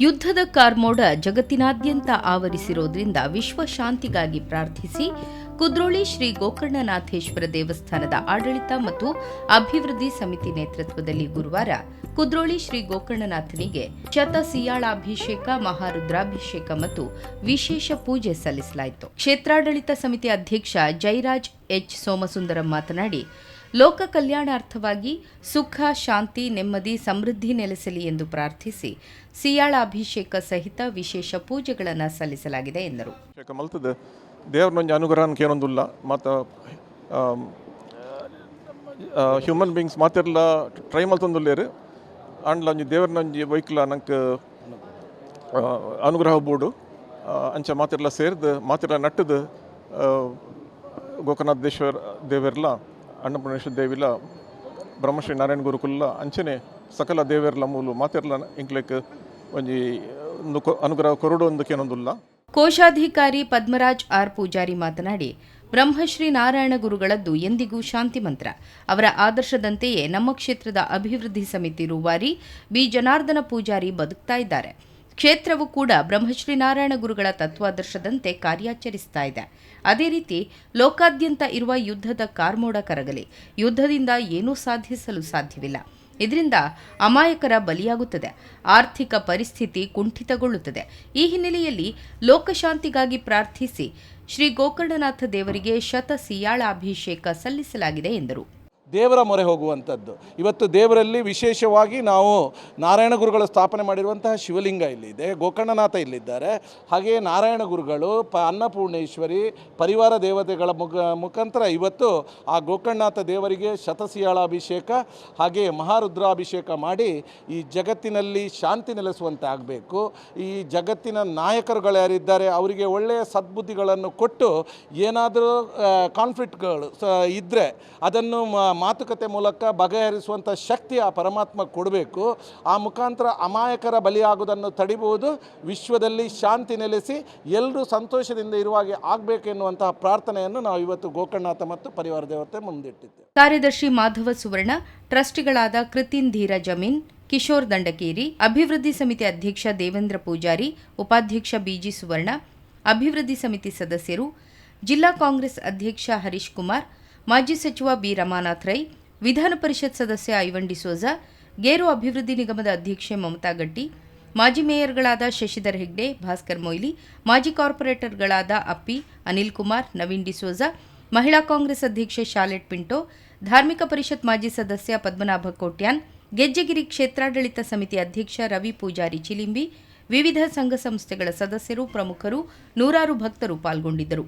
ಯುದ್ಧದ ಕಾರ್ಮೋಡ ಜಗತ್ತಿನಾದ್ಯಂತ ಆವರಿಸಿರೋದ್ರಿಂದ ವಿಶ್ವ ಶಾಂತಿಗಾಗಿ ಪ್ರಾರ್ಥಿಸಿ ಕುದ್ರೋಳಿ ಶ್ರೀ ಗೋಕರ್ಣನಾಥೇಶ್ವರ ದೇವಸ್ಥಾನದ ಆಡಳಿತ ಮತ್ತು ಅಭಿವೃದ್ಧಿ ಸಮಿತಿ ನೇತೃತ್ವದಲ್ಲಿ ಗುರುವಾರ ಕುದ್ರೋಳಿ ಶ್ರೀ ಗೋಕರ್ಣನಾಥನಿಗೆ ಶತ ಸಿಯಾಳಾಭಿಷೇಕ, ಮಹಾರುದ್ರಾಭಿಷೇಕ ಮತ್ತು ವಿಶೇಷ ಪೂಜೆ ಸಲ್ಲಿಸಲಾಯಿತು. ಕ್ಷೇತ್ರಾಡಳಿತ ಸಮಿತಿ ಅಧ್ಯಕ್ಷ ಜೈರಾಜ್ ಎಚ್ ಸೋಮಸುಂದರಂ ಮಾತನಾಡಿ ಲೋಕ ಕಲ್ಯಾಣಾರ್ಥವಾಗಿ ಸುಖ, ಶಾಂತಿ, ನೆಮ್ಮದಿ, ಸಮೃದ್ಧಿ ನೆಲೆಸಲಿ ಎಂದು ಪ್ರಾರ್ಥಿಸಿ ಸಿಯಾಳಾಭಿಷೇಕ ಸಹಿತ ವಿಶೇಷ ಪೂಜೆಗಳನ್ನು ಸಲ್ಲಿಸಲಾಗಿದೆ ಎಂದರು. ಅಭಿಷೇಕ ದೇವ್ರನೊಂಜಿ ಅನುಗ್ರಹಕ್ಕೆ ಏನೊಂದುಲ್ಲ ಮತ್ತು ಹ್ಯೂಮನ್ ಬೀಯಿಂಗ್ಸ್ ಮಾತೆರ್ಲ ಟ್ರೈ ಮಲ್ತೊಂದುಲ್ಲೇರು ಅಂಡ್ಲ ಒಂಜಿ ದೇವ್ರನ್ನೊಂಜಿ ವೈಕ್ಲ ನಂಗೆ ಅನುಗ್ರಹ ಬೋಡು ಅಂಚ ಮಾತೆರ್ಲ ಸೇರ್ದು ನಟ್ಟದ ನಟ್ಟದು ಗೋಕರ್ಣಾಥೇಶ್ವರ ದೇವೆರ್ಲ. ಅನ್ನಪೂರ್ಣೇಶ್ವರ ದೇವಿಲ, ಬ್ರಹ್ಮಶ್ರೀ ನಾರಾಯಣ ಗುರುಕುಲ್ಲ ಅಂಚನೆ ಸಕಲ ದೇವೆರ್ಲ ಮೂಲು ಮಾತೆರ್ಲ ಇಂಕ್ಲೆಕ್ ಒಂಜಿ ಒಂದು ಅನುಗ್ರಹ ಕೋಶಾಧಿಕಾರಿ ಪದ್ಮರಾಜ್ ಆರ್ ಪೂಜಾರಿ ಮಾತನಾಡಿ, ಬ್ರಹ್ಮಶ್ರೀ ನಾರಾಯಣ ಗುರುಗಳದ್ದು ಎಂದಿಗೂ ಶಾಂತಿ ಮಂತ್ರ. ಅವರ ಆದರ್ಶದಂತೆಯೇ ನಮ್ಮ ಕ್ಷೇತ್ರದ ಅಭಿವೃದ್ಧಿ ಸಮಿತಿ ರೂವಾರಿ ಬಿ. ಜನಾರ್ದನ ಪೂಜಾರಿ ಬದುಕ್ತಾ ಇದ್ದಾರೆ. ಕ್ಷೇತ್ರವು ಕೂಡ ಬ್ರಹ್ಮಶ್ರೀ ನಾರಾಯಣ ಗುರುಗಳ ತತ್ವಾದರ್ಶದಂತೆ ಕಾರ್ಯಾಚರಿಸ್ತಾ ಇದೆ. ಅದೇ ರೀತಿ ಲೋಕಾದ್ಯಂತ ಇರುವ ಯುದ್ಧದ ಕಾರ್ಮೋಡ ಕರಗಲಿ. ಯುದ್ಧದಿಂದ ಏನೂ ಸಾಧಿಸಲು ಸಾಧ್ಯವಿಲ್ಲ. ಇದರಿಂದ ಅಮಾಯಕರ ಬಲಿಯಾಗುತ್ತದೆ. ಆರ್ಥಿಕ ಪರಿಸ್ಥಿತಿ ಕುಂಠಿತಗೊಳ್ಳುತ್ತದೆ. ಈ ಹಿನ್ನೆಲೆಯಲ್ಲಿ ಲೋಕಶಾಂತಿಗಾಗಿ ಪ್ರಾರ್ಥಿಸಿ ಶ್ರೀ ಗೋಕರ್ಣನಾಥ ದೇವರಿಗೆ ಶತ ಸಿಯಾಳ ಅಭಿಷೇಕ ಸಲ್ಲಿಸಲಾಗಿದೆ ಎಂದರು. ದೇವರ ಮೊರೆ ಹೋಗುವಂಥದ್ದು. ಇವತ್ತು ದೇವರಲ್ಲಿ ವಿಶೇಷವಾಗಿ ನಾವು ನಾರಾಯಣ ಗುರುಗಳು ಸ್ಥಾಪನೆ ಮಾಡಿರುವಂತಹ ಶಿವಲಿಂಗ ಇಲ್ಲಿದೆ, ಗೋಕರ್ಣನಾಥ ಇಲ್ಲಿದ್ದಾರೆ. ಹಾಗೆಯೇ ನಾರಾಯಣ ಗುರುಗಳು ಪ ಅನ್ನಪೂರ್ಣೇಶ್ವರಿ ಪರಿವಾರ ದೇವತೆಗಳ ಮುಖ, ಮುಖಾಂತರ ಇವತ್ತು ಆ ಗೋಕರ್ಣನಾಥ ದೇವರಿಗೆ ಶತಸಿಯಾಳಾಭಿಷೇಕ ಹಾಗೆಯೇ ಮಹಾರುದ್ರಾಭಿಷೇಕ ಮಾಡಿ ಈ ಜಗತ್ತಿನಲ್ಲಿ ಶಾಂತಿ ನೆಲೆಸುವಂತೆ ಆಗಬೇಕು. ಈ ಜಗತ್ತಿನ ನಾಯಕರುಗಳು ಯಾರಿದ್ದಾರೆ ಅವರಿಗೆ ಒಳ್ಳೆಯ ಸದ್ಬುದ್ಧಿಗಳನ್ನು ಕೊಟ್ಟು ಏನಾದರೂ ಕಾನ್ಫ್ಲಿಕ್ಟ್ಗಳು ಇದ್ದರೆ ಅದನ್ನು ಮಾತುಕತೆ ಮೂಲಕ ಬಗೆಹರಿಸುವಂಥ ಶಕ್ತಿ ಆ ಪರಮಾತ್ಮ ಕೊಡಬೇಕು. ಆ ಮುಖಾಂತರ ಅಮಾಯಕರ ಬಲಿಯಾಗುವುದನ್ನು ತಡಿಬಹುದು ವಿಶ್ವದಲ್ಲಿ ಶಾಂತಿ ನೆಲೆಸಿ ಎಲ್ಲರೂ ಸಂತೋಷದಿಂದ ಇರುವಾಗೆ ಆಗಬೇಕೆನ್ನುವಂತಹ ಪ್ರಾರ್ಥನೆಯನ್ನು ನಾವು ಇವತ್ತು ಗೋಕರ್ಣನಾಥ ಮತ್ತು ಪರಿವಾರ ದೇವತೆ ಮುಂದಿಟ್ಟಿದ್ದೇವೆ. ಕಾರ್ಯದರ್ಶಿ ಮಾಧವ ಸುವರ್ಣ, ಟ್ರಸ್ಟಿಗಳಾದ ಕೃತಿನ್ ಧೀರ ಜಮೀನ್, ಕಿಶೋರ್ ದಂಡಕೇರಿ, ಅಭಿವೃದ್ಧಿ ಸಮಿತಿ ಅಧ್ಯಕ್ಷ ದೇವೇಂದ್ರ ಪೂಜಾರಿ, ಉಪಾಧ್ಯಕ್ಷ ಬಿಜಿ ಸುವರ್ಣ, ಅಭಿವೃದ್ಧಿ ಸಮಿತಿ ಸದಸ್ಯರು, ಜಿಲ್ಲಾ ಕಾಂಗ್ರೆಸ್ ಅಧ್ಯಕ್ಷ ಹರೀಶ್ ಕುಮಾರ್ ಮಾಜಿ ಸಚಿವ ಬಿ ರಮಾನಾಥ್ ರೈ, ವಿಧಾನ ಪರಿಷತ್ ಸದಸ್ಯ ಐವನ್ ಡಿಸೋಜಾ ಗೇರು ಅಭಿವೃದ್ಧಿ ನಿಗಮದ ಅಧ್ಯಕ್ಷೆ ಮಮತಾ ಗಟ್ಟಿ, ಮಾಜಿ ಮೇಯರ್ಗಳಾದ ಶಶಿಧರ್ ಹೆಗ್ಡೆ, ಭಾಸ್ಕರ್ ಮೊಯ್ಲಿ, ಮಾಜಿ ಕಾರ್ಪೊರೇಟರ್ಗಳಾದ ಅಪ್ಪಿ, ಅನಿಲ್ ಕುಮಾರ್, ನವೀನ್ ಡಿಸೋಜಾ ಮಹಿಳಾ ಕಾಂಗ್ರೆಸ್ ಅಧ್ಯಕ್ಷೆ ಶಾಲೆಟ್ ಪಿಂಟೋ, ಧಾರ್ಮಿಕ ಪರಿಷತ್ ಮಾಜಿ ಸದಸ್ಯ ಪದ್ಮನಾಭ ಕೋಟ್ಯಾನ್, ಗೆಜ್ಜೆಗಿರಿ ಕ್ಷೇತ್ರಾಡಳಿತ ಸಮಿತಿ ಅಧ್ಯಕ್ಷ ರವಿ ಪೂಜಾರಿ ಚಿಲಿಂಬಿ, ವಿವಿಧ ಸಂಘ ಸಂಸ್ಥೆಗಳ ಸದಸ್ಯರು ಪ್ರಮುಖರು, ನೂರಾರು ಭಕ್ತರು ಪಾಲ್ಗೊಂಡಿದ್ದರು.